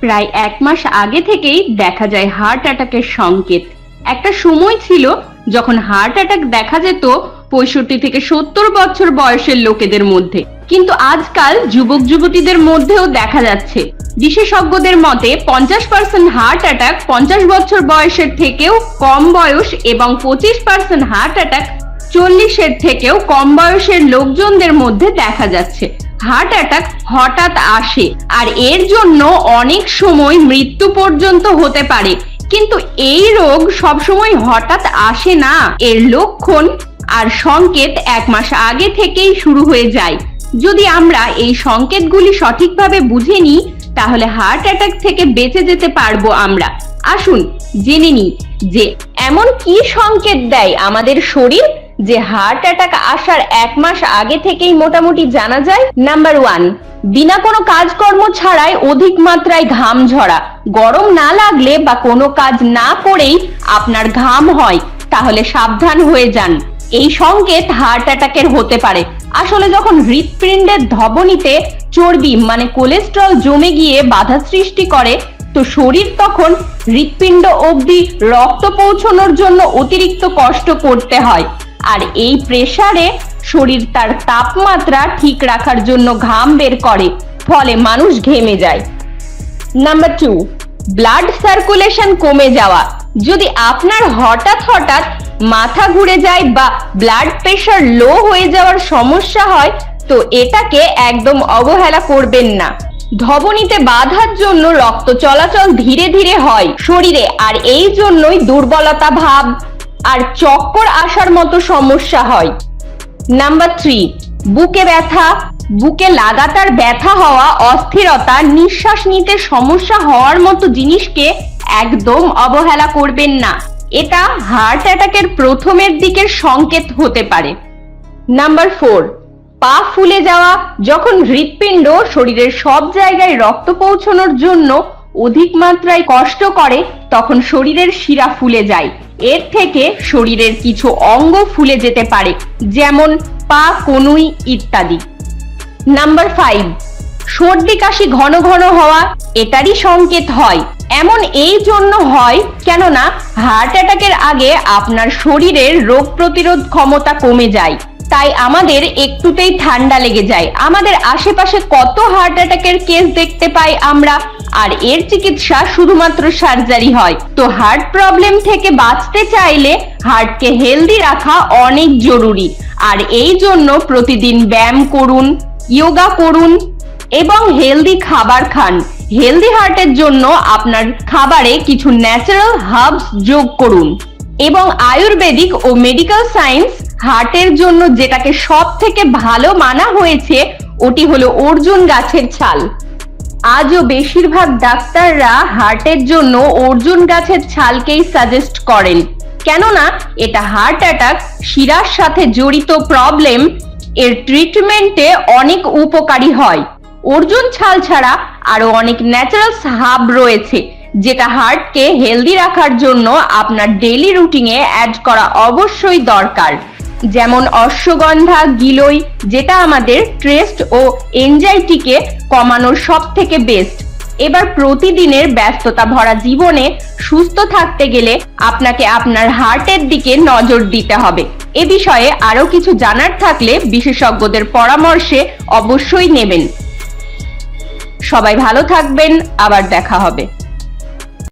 প্রায় এক মাস আগে থেকেই দেখা যায় হার্ট অ্যাটাকের সংকেত। একটা সময় ছিল যখন হার্ট অ্যাটাক দেখা যেত পঁয়ষট্টি থেকে সত্তর বছর বয়সের লোকেদের মধ্যে। কিন্তু আজকাল যুবক যুবতীদের মধ্যেও দেখা যাচ্ছে। বিশেষজ্ঞদের মতে পঞ্চাশ পার্সেন্ট হার্ট অ্যাটাক পঞ্চাশ বছর বয়সের থেকেও কম বয়স এবং পঁচিশ পার্সেন্ট হার্ট অ্যাটাক চল্লিশের থেকেও কম বয়সের লোকজনদের মধ্যে দেখা যাচ্ছে। হার্ট অ্যাটাক হঠাৎ আসে আর এর জন্য অনেক সময় মৃত্যু পর্যন্ত হতে পারে। কিন্তু এই রোগ সবসময় হঠাৎ আসে না। এর লক্ষণ আর সংকেত এক মাস আগে থেকেই শুরু হয়ে যায়। যদি আমরা এই সংকেতগুলি সঠিকভাবে বুঝে নিই, তাহলে হার্ট অ্যাটাক থেকে বেঁচে যেতে পারব আমরা। আসুন জেনে নিই যে এমন কি সংকেত দেয় আমাদের শরীর? যে হার্ট অ্যাটাক আসার এক মাস আগে থেকেই মোটামুটি জানা যায় নাম্বার ওয়ান বিনা কোনো কাজকর্ম ছাড়াই অধিক মাত্রায় ঘাম ঝরা। গরম না লাগলে বা কোনো কাজ না করেই আপনার ঘাম হয়, তাহলে সাবধান হয়ে যান। এই সংকেত হার্ট অ্যাটাকের হতে পারে। আসলে যখন হৃৎপিণ্ডের ধবনীতে চর্বি মানে কোলেস্ট্রল জমে গিয়ে বাধা সৃষ্টি করে, তো শরীর তখন হৃৎপিণ্ড অবধি রক্ত পৌঁছানোর জন্য অতিরিক্ত কষ্ট করতে হয়। আর এই প্রেসারে শরীর তার তাপমাত্রা ঠিক রাখার জন্য ঘাম বের করে, ফলে মানুষ ঘেমে যায়। নাম্বার টু ব্লাড সার্কুলেশন কমে যাওয়া। যদি আপনার হঠাৎ হঠাৎ মাথা ঘুরে যায় বা ব্লাড প্রেশার লো হয়ে যাওয়ার সমস্যা হয়, তো এটাকে একদম অবহেলা করবেন না। ধবনীতে বাধার জন্য রক্ত চলাচল ধীরে ধীরে হয় শরীরে, আর এই জন্যই দুর্বলতা ভাব আর চক্কর আসার মতো সমস্যা হয়। নাম্বার থ্রি বুকে ব্যথা। বুকে লাগাতার ব্যথা হওয়া, অস্থিরতা, নিঃশ্বাস নিতে সমস্যা হওয়ার মতো জিনিসকে একদম অবহেলা করবেন না। এটা হার্ট অ্যাটাকের প্রথমের দিকের সংকেত হতে পারে। নাম্বার ফোর পা ফুলে যাওয়া। যখন হৃৎপিণ্ড শরীরের সব জায়গায় রক্ত পৌঁছানোর জন্য অধিক মাত্রায় কষ্ট করে, তখন শরীরের শিরা ফুলে যায়। এর থেকে শরীরের কিছু অঙ্গ ফুলে যেতে পারে, যেমন পা, কনুই ইত্যাদি। নাম্বার ফাইভ সর্দি কাশি ঘন ঘন হওয়া এটারই সংকেত হয়। এমন এই জন্য হয় কেননা হার্ট অ্যাটাকের আগে আপনার শরীরের রোগ প্রতিরোধ ক্ষমতা কমে যায়। তাই আমাদের একটুতেই ঠান্ডা লেগে যায়। আমাদের আশেপাশে কত হার্ট অ্যাটাকের কেস দেখতে পাই আমরা? আর এর চিকিৎসা শুধুমাত্র সার্জারি হয়। তো হার্ট প্রবলেম থেকে বাঁচতে চাইলে হার্টকে হেলদি রাখা অনেক জরুরি। আর এই জন্য প্রতিদিন ব্যায়াম করুন যোগা করুন এবং হেলদি খাবার খান। হেলদি হার্টের জন্য আপনার খাবারে কিছু ন্যাচারাল হার্বস যোগ করুন। এবং আয়ুর্বেদিক ও মেডিকেল সায়েন্স হার্টের জন্য যেটাকে সব থেকে ভালো মানা হয়েছে, ওটি হলো অর্জুন গাছের ছাল। আজও বেশিরভাগ ডাক্তাররা হার্টের জন্য অর্জুন গাছের ছালকেই সাজেস্ট করেন। কেননা, এটা হার্ট অ্যাটাক শিরার সাথে জড়িত প্রবলেম এর ট্রিটমেন্টে অনেক উপকারী হয়। অর্জুন ছাল ছাড়া আরও অনেক ন্যাচারাল হাব রয়েছে, যেটা হার্টকে হেলদি রাখার জন্য আপনার ডেইলি রুটিনে অ্যাড করা অবশ্যই দরকার। যেমন অশ্বগন্ধা, গিলই, যেটা আমাদের ট্রেস্ট ও এনজাইটিকে কমানোর সব থেকে বেস্ট এবার প্রতিদিনের ব্যস্ততা ভরা জীবনে সুস্থ থাকতে গেলে আপনাকে আপনার হার্টের দিকে নজর দিতে হবে। এ বিষয়ে আরও কিছু জানার থাকলে বিশেষজ্ঞদের পরামর্শে অবশ্যই নেবেন। সবাই ভালো থাকবেন, আবার দেখা হবে।